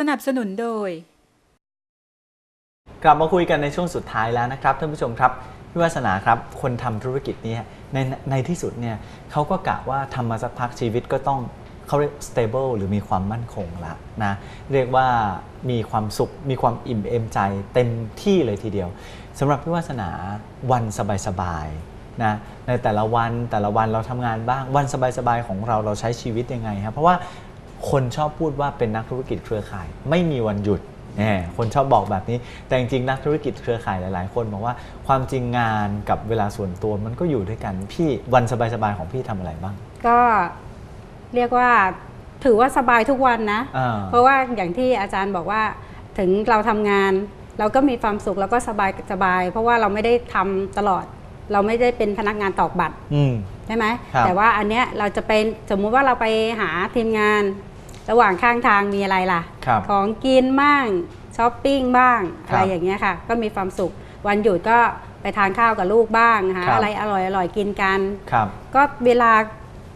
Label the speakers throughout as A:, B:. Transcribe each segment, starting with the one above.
A: สนับสนุนโดย
B: กลับมาคุยกันในช่วงสุดท้ายแล้วนะครับท่านผู้ชมครับพี่วาสนาครับคนทำธุรกิจนี้ในในที่สุดเนี่ยเขาก็กะว่าทำมาสักพักชีวิตก็ต้องเขาเรียก stable หรือมีความมั่นคงละนะเรียกว่ามีความสุข มีความอิ่มเอมใจเต็มที่เลยทีเดียวสำหรับพี่วาสนาวันสบายๆนะในแต่ละวันแต่ละวันเราทำงานบ้างวันสบายๆของเราเราใช้ชีวิตยังไงครับเพราะว่า คนชอบพูดว่าเป็นนักธุรกิจเครือข่าย ไม่มีวันหยุดแหมคนชอบบอกแบบนี้ แต่จริงๆนักธุรกิจเครือข่ายหลาย ๆ คนบอกว่าความจริงงานกับเวลาส่วนตัวมันก็อยู่ด้วยกัน พี่วันสบายๆของพี่ทำอะไรบ้าง
C: ก็เรียกว่าถือว่าสบายทุกวันนะ
B: อ่า
C: เพราะว่าอย่างที่อาจารย์บอกว่าถึงเราทำงาน เราก็มีความสุขแล้วก็สบายสบาย เพราะว่าเราไม่ได้ทำตลอด เราไม่ได้เป็นพนักงานตอกบัตร
B: อืม
C: ใช่ไหม
B: ครับ
C: แต่ว่าอันเนี้ยเราจะเป็นสมมุติว่าเราไปหาทีมงาน ระหว่างข้างทางมีอะไรล่ะ
B: ครับ
C: ของกินบ้างช้อปปิ้งบ้าง
B: ครับ
C: อะไรอย่างเงี้ยค่ะ ก็มีความสุข วันหยุดก็ไปทานข้าวกับลูกบ้างหา
B: ครับ
C: อะไรอร่อยอร่อยๆกินกัน
B: ครับ
C: ก็เวลา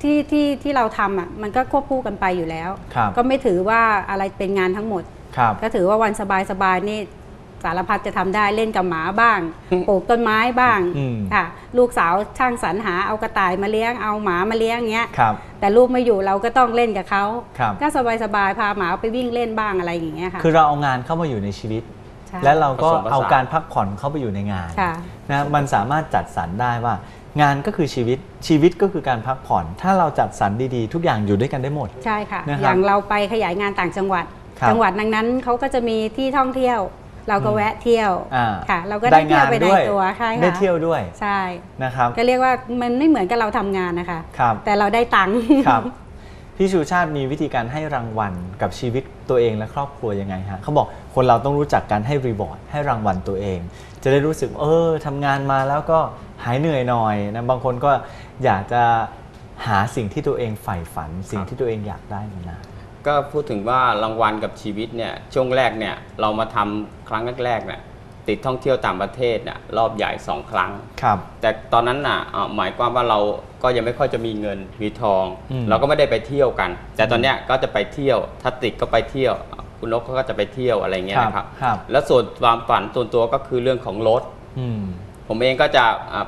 C: ที่ที่ที่เราทำอะมันก็ควบคู่กันไปอยู่แล้ว
B: ครับ
C: ก็ไม่ถือว่าอะไรเป็นงานทั้งหมด
B: ครับ
C: ก็ถือว่าวันสบายๆนี่ สารพัดจะทำได้เล่นกับหมาบ้าง ปลูกต้นไม้บ้าง
B: อืม
C: ค่ะลูกสาวช่างสรรหาเอากระต่ายมาเลี้ยงเอาหมามาเลี้ยงเงี้ย
B: ครับ
C: แต่ลูกไม่อยู่เราก็ต้องเล่นกับเขา
B: ครับ
C: ก็สบายๆพาหมาไปวิ่งเล่นบ้างอะไรอย่างเงี้ยค่ะ
B: คือเราเอางานเข้ามาอยู่ในชีวิต
C: ใช่
B: และเราก็
D: ผสมผสาน
B: เอาการพักผ่อนเข้าไปอยู่ในงาน
C: ค่ะ
B: นะมันสามารถจัดสรรได้ว่างานก็คือชีวิตชีวิตก็คือการพักผ่อน ถ้าเราจัดสรรดีๆ ทุกอย่างอยู่ด้วยกันได้หมด
C: ใช่ค่ะ
B: นะครับ
C: อย่างเราไปขยายงานต่างจังหวัด
B: ครับ
C: จังหวัดนั้นๆเขาก็จะมีที่ท่องเที่ยว เราก็
B: อืม
C: แวะเที่ยว
B: อ่า
C: ค่ะ เราก็ได้เที่ยวไปใน
B: ด้วย
C: ตัวใช่ค่ะ
B: ได้เที่ยวด้วย
C: ใช่
B: นะครับ
C: ก็เรียกว่ามันไม่เหมือนกับเราทำงานนะคะ
B: ครับ
C: แต่เราได้ตังค์
B: ครับพี่ชูชาติมีวิธีการให้รางวัลกับชีวิตตัวเองและครอบครัวยังไงฮะเขาบอกคนเราต้องรู้จักการให้รีบอร์ดให้รางวัลตัวเอง จะได้รู้สึกเออทำงานมาแล้วก็หายเหนื่อยหน่อยนะบางคนก็อยากจะหาสิ่งที่ตัวเองใฝ่ฝัน สิ่งที่ตัวเองอยากได้มานาน
D: ก็พูดถึงว่ารางวัลกับชีวิตเนี่ยช่วงแรกเนี่ยเรามาทำครั้งแรกๆเนี่ยติดท่องเที่ยวต่างประเทศเนี่ยรอบใหญ่สองครั้ง
B: ครับ
D: แต่ตอนนั้นน่ะเอ่อหมายความว่าเราก็ยังไม่ค่อยจะมีเงินมีทอง
B: อืม
D: เราก็ไม่ได้ไปเที่ยวกัน แต่ตอนเนี้ยก็จะไปเที่ยวถ้าติดก็ไปเที่ยว คุณนกเขาก็จะไปเที่ยวอะไรเงี้ยนะครับ
B: ครับ
D: แล้วส่วนความฝันส่วนตัวก็คือเรื่องของรถ
B: อืม
D: ผมเองก็จะอะ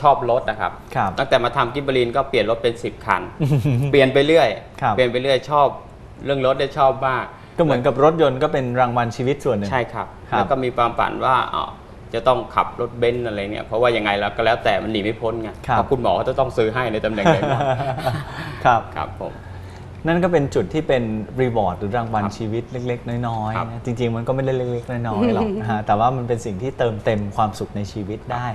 D: ชอบรถนะครับ
B: ครับ
D: ตั้งแต่มาทำกิบบลีนก็เปลี่ยนรถเป็น 10 คัน เปลี่ยนไปเรื่อย
B: ครับ
D: เปลี่ยนไปเรื่อยชอบ เรื่องรถได้ชอบมาก
B: ก็เหมือนกับรถยนต์ก็เป็นรางวัลชีวิตส่วนหนึ่ง
D: ใช่ครับ
B: ครับ
D: แล้วก็มีความฝันว่าอ๋อจะต้องขับรถเบนซ์อะไรเนี่ยเพราะว่ายังไงแล้วก็แล้วแต่มันหนีไม่พ้นไง
B: ครับ
D: เพราะคุณหมอเขาจะต้องซื้อให้ในตำแหน่งไหนบ้าง
B: ครับ
D: ครับผม
B: นั่นก็เป็นจุดที่เป็นรีวอร์ดหรือรางวัล
D: ครับ
B: ชีวิตเล็ก ๆ น้อย
D: ครับ
B: ๆนะจริง ๆ มันก็ไม่ได้เล็ก ๆ น้อยๆหรอกนะฮะแต่ว่ามันเป็นสิ่งที่เติมเต็มความสุขในชีวิตได้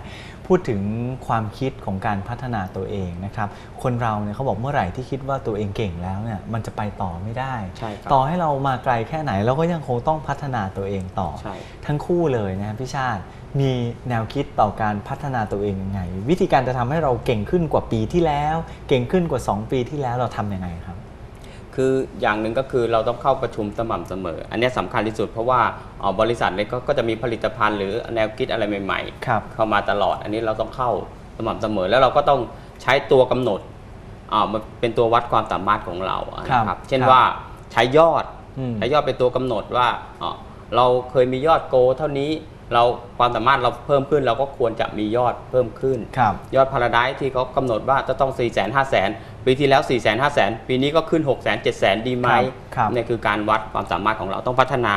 B: พูดถึงความคิดของการพัฒนาตัวเองนะครับคนเราเนี่ยเขาบอกเมื่อไหร่ที่คิดว่าตัวเองเก่งแล้วเนี่ยมันจะไปต่อไม่ได้
D: ใช่ครับ
B: ต่อให้เรามาไกลแค่ไหนเราก็ยังคงต้องพัฒนาตัวเองต่อ
D: ใช่
B: ทั้งคู่เลยนะพี่ชาติมีแนวคิดต่อการพัฒนาตัวเองยังไง วิธีการจะทำให้เราเก่งขึ้นกว่าปีที่แล้ว เก่งขึ้นกว่า 2 ปีที่แล้วเราทำยังไงครับ
D: คืออย่างหนึ่งก็คือเราต้องเข้าประชุมสม่ำเสมอ อันเนี้ยสำคัญที่สุดเพราะว่าเอ่อบริษัทเล็กก็ก็จะมีผลิตภัณฑ์หรือแนวคิดอะไรใหม่
B: ครับ
D: เข้ามาตลอด อันนี้เราต้องเข้าสม่ำเสมอ แล้วเราก็ต้องใช้ตัวกำหนดอ่ามันเป็นตัววัดความสามารถของเราอะนะค
B: ครั
D: รั
B: บบ
D: เช่น
B: ครับ
D: ว่าใช้ยอด
B: อืม
D: ใช้ยอดเป็นตัวกำหนดว่าอ๋อเราเคยมียอดโก เท่านี้เราความสามารถเราเพิ่มขึ้น เราก็ควรจะมียอดเพิ่มขึ้น
B: ครับ
D: ยอดพาราไดที่เขากำหนดว่าจะต้อง4 5 0 0 0 0 0 ปีที่แล้ว4 5 0 0 0 0 ปีนี้ก็ขึ้น 6 0 0 0 0 7 0 0 0 0 ดีไหม
B: ครับครับ
D: เนี่ยคือการวัดความสามารถของเราต้องพัฒนา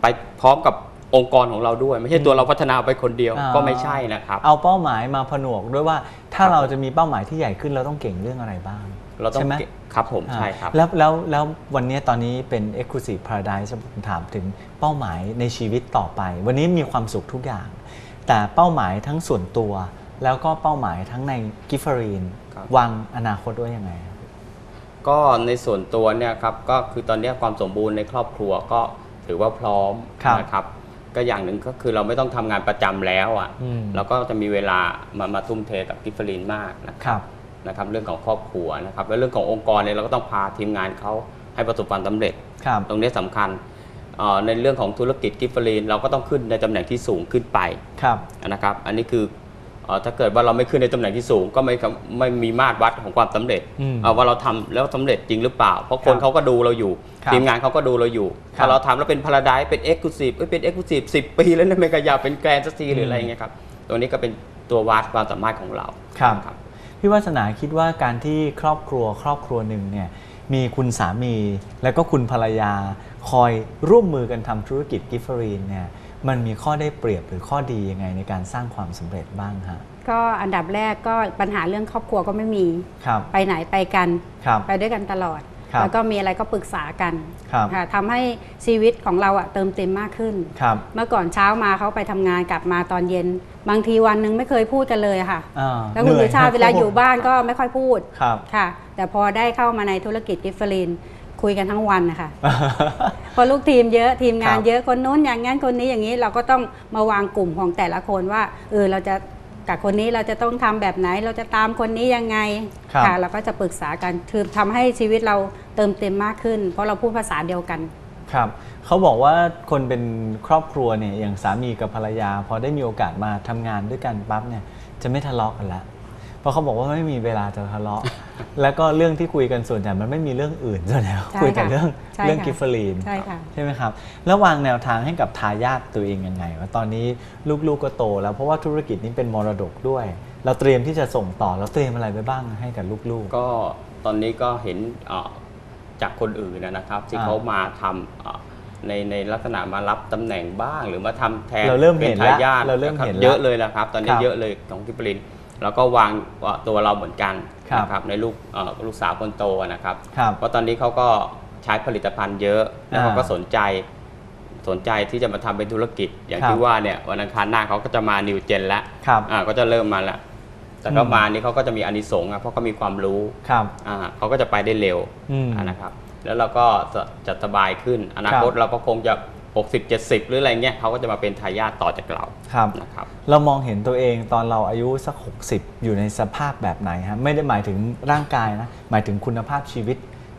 D: ไปพร้อมกับองค์กรของเราด้วย ไม่ใช่ตัวเราพัฒนาไปคนเดียว
B: อ่า
D: ก็ไม่ใช่นะครับ
B: เอาเป้าหมายมาผนวกด้วยว่าถ้า
D: ครับ
B: เราจะมีเป้าหมายที่ใหญ่ขึ้นเราต้องเก่งเรื่องอะไรบ้าง
D: เราต้อง
B: ใช่ไหม
D: เก็บครับผมใช่ครับ
B: แล้วแล้วแล้ววันนี้ตอนนี้เป็น Exclusive Paradise ผมถามถึงเป้าหมายในชีวิตต่อไป วันนี้มีความสุขทุกอย่าง แต่เป้าหมายทั้งส่วนตัว แล้วก็เป้าหมายทั้งในกิฟฟรีน
D: ครับ
B: วางอนาคตไว้ยังไงครับ
D: ก็ในส่วนตัวเนี่ยครับก็คือตอนนี้ความสมบูรณ์ในครอบครัวก็ถือว่าพร้อม
B: ครับ
D: นะครับ ก็อย่างหนึ่งก็คือเราไม่ต้องทำงานประจำแล้วอะ
B: อืม
D: เราก็จะมีเวลามามาทุ่มเทกับกิฟเฟอรีนมากนะครับ
B: ครับ
D: นะครับเรื่องของครอบครัวนะครับแล้วเรื่องขององค์กรเนี่ยเราก็ต้องพาทีมงานเขาให้ประสบความสำเร็จ
B: ครับ
D: ตรงนี้สำคัญเอ่อในเรื่องของธุรกิจกิฟเฟอรีนเราก็ต้องขึ้นในตำแหน่งที่สูงขึ้นไป
B: ครับ
D: นะครับ อันนี้คือเอ่อ ถ้าเกิดว่าเราไม่ขึ้นในตำแหน่งที่สูง ก็ไม่กำไม่มีมาตรวัดของความสำเร็จ
B: อืม
D: เอ่อว่าเราทำแล้วสำเร็จจริงหรือเปล่า เพราะคน
B: ครับ
D: เขาก็ดูเราอยู่
B: ครับ
D: ทีมงานเขาก็ดูเราอยู่
B: ครับ
D: ถ้าเราทำแล้วเป็นพาราไดเป็นเอ็กซ์คลูซีฟเป็นเอ็กซ์คลูซีฟสิปีแล้วเนี่ยไม่กระยาเป็นแกรนด์สักทีหรืออะไรอย่างเงี้ยครับตัวนี้ก็เป็นตัววัดความสามารถของเรา
B: ครับ
D: ครับ
B: พี่วาสนาคิดว่าการที่ครอบครัวครอบครัวหนึ่งเนี่ยมีคุณสามีแล้วก็คุณภรรยาคอยร่วมมือกันทำธุรกิจกิฟเฟอรีนเนี่ย มันมีข้อได้เปรียบหรือข้อดียังไงในการสร้างความสำเร็จบ้างฮะ
C: ก็อันดับแรกก็ปัญหาเรื่องครอบครัวก็ไม่มี
B: ครับ
C: ไปไหนไปกัน
B: ครับ
C: ไปด้วยกันตลอด
B: ครับ
C: แล้วก็มีอะไรก็ปรึกษากัน
B: ครับ
C: ค่ะทำให้ชีวิตของเราอะเติมเต็มมากขึ้น
B: ครับ
C: เมื่อก่อนเช้ามาเขาไปทำงานกลับมาตอนเย็น บางทีวันหนึงไม่เคยพูดกันเลยอะค่ะ
B: อ่า
C: แล้วคุณ
B: หนื่
C: สุชาติ
B: รับ
C: เวลาอยู่บ้านก็ไม่ค่อยพูด
B: ครับ
C: ค่ะ แต่พอได้เข้ามาในธุรกิจกิฟเฟอรีน คุยกันทั้งวันนะคะเพอลูกทีมเยอะทีมงาน
B: ครับ
C: เยอะคนนู้นอย่างงั้นคนนี้อย่างนี้เราก็ต้องมาวางกลุ่มของแต่ละคนว่าเออเราจะกับคนนี้เราจะต้องทำแบบไหนเราจะตามคนนี้ยังไง
B: ครับ
C: ค่ะเราก็จะปรึกษากันคือทำให้ชีวิตเราเติมเต็มมากขึ้น เพราะเราพูดภาษาเดียวกัน
B: ครับเขาบอกว่าคนเป็นครอบครัวเนี่ยอย่างสามีกับภรรยา พอได้มีโอกาสมาทำงานด้วยกันปั๊บเนี่ยจะไม่ทะเลาะกันละเพราะเขาบอกว่าไม่มีเวลาจะทะเลาะ แล้วก็เรื่องที่คุยกันส่วนใหญ่มันไม่มีเรื่องอื่นส่วนใหญ่
C: ใช่
B: คุยแต่
C: ค่ะ
B: เรื่อง
C: ใช่
B: เรื่อง
C: ค่ะ
B: กิฟเฟอรีน
C: ใช่ค่ะ
B: ใช่ไหมครับ แล้ววางแนวทางให้กับทายาทตัวเองยังไงว่าตอนนี้ลูกๆก็โต แล้วเพราะว่าธุรกิจนี้เป็นมรดกด้วย เราเตรียมที่จะส่งต่อเราเตรียมอะไรไปบ้างให้กับลูก
D: ก็ตอนนี้ก็เห็นเอ่อจากคนอื่นนะนะครับ ที่
B: อ่า
D: เขามาทำเอ่อในในลักษณะมารับตำแหน่งบ้าง หรือมาทำแทน
B: เราเริ่ม
D: ป็
B: เห็น
D: ทายาท
B: แล้วเราเริ่ม
D: นะครับ
B: เห็นแล้ว
D: เยอะเลยนะครับ ตอนนี้
B: ครับ
D: เยอะเลยของกิปริน แล้วก็วางเอ่อตัวเราเหมือนกัน
B: ครับ
D: นะครับในลูกเอ่อลูกสาวคนโตนะครับ
B: ครับ
D: เพราะตอนนี้เขาก็ใช้ผลิตภัณฑ์เยอะแล้วเขา
B: อ่า
D: ก็สนใจสนใจที่จะมาทำเป็นธุรกิจ อย่าง
B: ครับ
D: ที่ว่าเนี่ยวันอังคารหน้าเขาก็จะมานิวเจนแล้ว
B: ครับ
D: อ่าก็จะเริ่มมาแล้วแต่ก็
B: อืม
D: มานี่เขาก็จะมีอานิสงส์อะเพราะเขามีความรู้
B: ครับ
D: อ่าเขาก็จะไปได้เร็ว
B: อืม
D: อ่านะครับ แล้วเราก็จะจะสบายขึ้น อนาคต
B: ครับ
D: เราก็คงจะ 60 70 หรืออะไรเงี้ยเขาก็จะมาเป็นทายาทต่อจากเรา
B: ครับ
D: นะครับ
B: เรามองเห็นตัวเองตอนเราอายุสัก 60 อยู่ในสภาพแบบไหนฮะไม่ได้หมายถึงร่างกายนะ หมายถึงคุณภาพชีวิต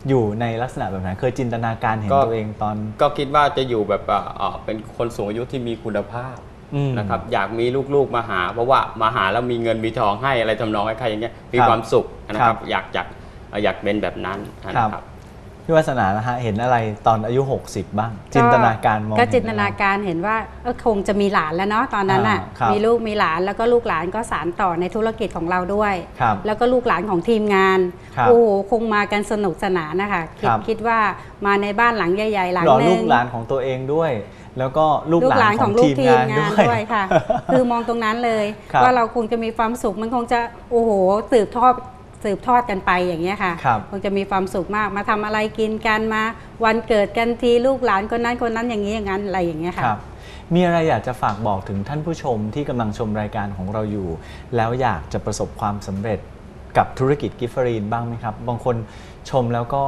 B: อยู่ในลักษณะแบบไหนเคยจินตนาการเห็น
D: ก็
B: ตัวเองตอน
D: ก็คิดว่าจะอยู่แบบอ่าอ่าเป็นคนสูงอายุที่มีคุณภาพ
B: อืม
D: นะครับอยากมีลูกๆมาหา เพราะว่ามาหาแล้วมีเงินมีทองให้อะไรทำนองคล้ายๆอย่างเงี้ยมี
B: ครับ
D: ความสุขนะค
B: ครั
D: รับบอยากอยากอยากเป็นแบบนั้นนะครับ
B: พี่วาสนานะฮะเห็นอะไรตอนอายุ 60 บ้าง จินตนาการมอง
C: ก็
B: เห็
C: จินตนา
B: อะไร
C: การเห็นว่าเออคงจะมีหลานแล้วเนาะตอนนั้นอะ
B: อ่าครับ
C: มีลูกมีหลานแล้วก็ลูกหลานก็สานต่อในธุรกิจของเราด้วย
B: ครับ
C: แล้วก็ลูกหลานของทีมงาน
B: ครับ
C: โอ้โหคงมากันสนุกสนานนะคะคิ
B: ค
C: ด
B: รับ
C: คิดว่ามาในบ้านหลังใหญ่ๆหลัง
B: หล่อ
C: ห
B: ลู
C: นึ่
B: ก
C: ง
B: หลานของตัวเองด้วย แล้วก็ลูก
C: ลูก
B: ห
C: ห
B: ลา
C: ลานน
B: ข
C: ข
B: อ
C: องงลู
B: ที
C: ก
B: ม
C: ทีม
B: งาน
C: งาน
B: ด้วย
C: ด้วยค่ะ คือมองตรงนั้นเลย
B: ครับ
C: ว่าเราคงจะมีความสุขมันคงจะโอ้โหสืบทอด สืบทอดกันไปอย่างเงี้ยค่ะ
B: ครับ
C: คงจะมีความสุขมากมาทำอะไรกินกันมา วันเกิดกันทีลูกหลานคนนั้นคนนั้นอย่างนี้อย่างนั้นอะไรอย่างเงี้ยค่ะ
B: ครับ มีอะไรอยากจะฝากบอกถึงท่านผู้ชมที่กำลังชมรายการของเราอยู่ แล้วอยากจะประสบความสำเร็จกับธุรกิจกิฟเฟอรีนบ้างไหมครับ บางคนชมแล้วก็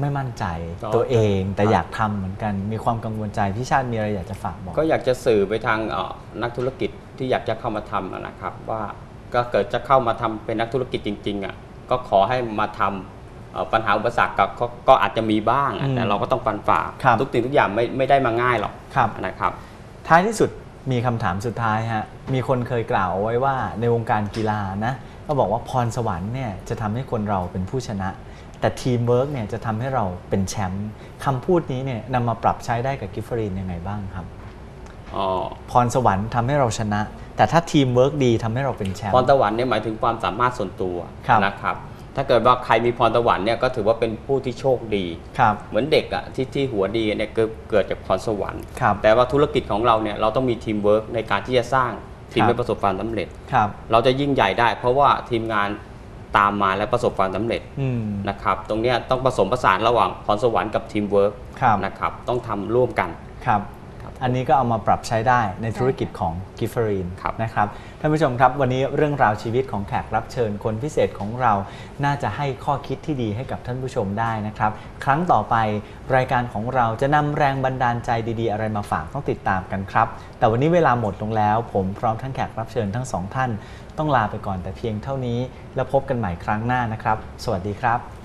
B: ไม่มั่นใจ
D: ก็
B: ตัวเอง แต่
D: ครับ
B: อยากทำเหมือนกันมีความกังวลใจพี่ชาติมีอะไรอยากจะฝากบอก
D: ก็อยากจะสื่อไปทางเอ่อนักธุรกิจที่อยากจะเข้ามาทำอะนะครับ ว่าก็เกิดจะเข้ามาทำเป็นนักธุรกิจจริงๆอะ ก็ขอให้มาทำเอ่อปัญหาอุปสรรคกับก็ก็อาจจะมีบ้างอะ
B: อืม
D: แต่เราก็ต้องฟันฝ่า
B: ครับ
D: ทุกสิ่งทุกอย่างไม่ไม่ได้มาง่ายหรอก
B: ครับ
D: นะครับ
B: ท้ายที่สุดมีคำถามสุดท้ายฮะ มีคนเคยกล่าวเอาไว้ว่าในวงการกีฬานะก็บอกว่าพรสวรรค์เนี่ยจะทำให้คนเราเป็นผู้ชนะ แต่ทีมเวิร์กเนี่ยจะทำให้เราเป็นแชมป์คำพูดนี้เนี่ยนำมาปรับใช้ได้กับกิฟเฟอรีนยังไงบ้างครับ
D: อ๋อ
B: พรสวรรค์ทำให้เราชนะ แต่ถ้าทีมเวิร์กดีทำให้เราเป็นแชม
D: พร
B: ป์
D: สวรรค์เนี่ยหมายถึงความสามารถส่วนตัว
B: ครับ
D: นะครับถ้าเกิดว่าใครมีพรสวรรค์เนี่ยก็ถือว่าเป็นผู้ที่โชคดี
B: ครับ
D: เหมือนเด็กอะที่ที่หัวดีเนี่ยเกิดเกิดจากพรสวรรค์
B: ครับ
D: แต่ว่าธุรกิจของเราเนี่ยเราต้องมีทีมเวิร์กในการที่จะสร้างทีม
B: ครับ
D: ให้ประสบความสำเร็จ
B: ครับ
D: เราจะยิ่งใหญ่ได้ เพราะว่าทีมงานตามมาและประสบความสำเร็จ
B: อืม
D: นะครับตรงเนี้ยต้องผสมผสานระหว่างพรสวรรค์กับทีมเวิร์ก
B: ครับ
D: นะครับต้องทำร่วมกัน
B: ครับ
D: ครับ
B: อันนี้ก็เอามาปรับใช้ได้ในธุรกิจของกิฟเฟอรีน
D: ครับ
B: นะครับท่านผู้ชมครับ วันนี้เรื่องราวชีวิตของแขกรับเชิญคนพิเศษของเรา น่าจะให้ข้อคิดที่ดีให้กับท่านผู้ชมได้นะครับ ครั้งต่อไปรายการของเราจะนำแรงบันดาลใจดี ๆ อะไรมาฝากต้องติดตามกันครับ แต่วันนี้เวลาหมดลงแล้ว ผมพร้อมทั้งแขกรับเชิญทั้งสองท่าน ต้องลาไปก่อนแต่เพียงเท่านี้ แล้วพบกันใหม่ครั้งหน้านะครับ สวัสดีครับ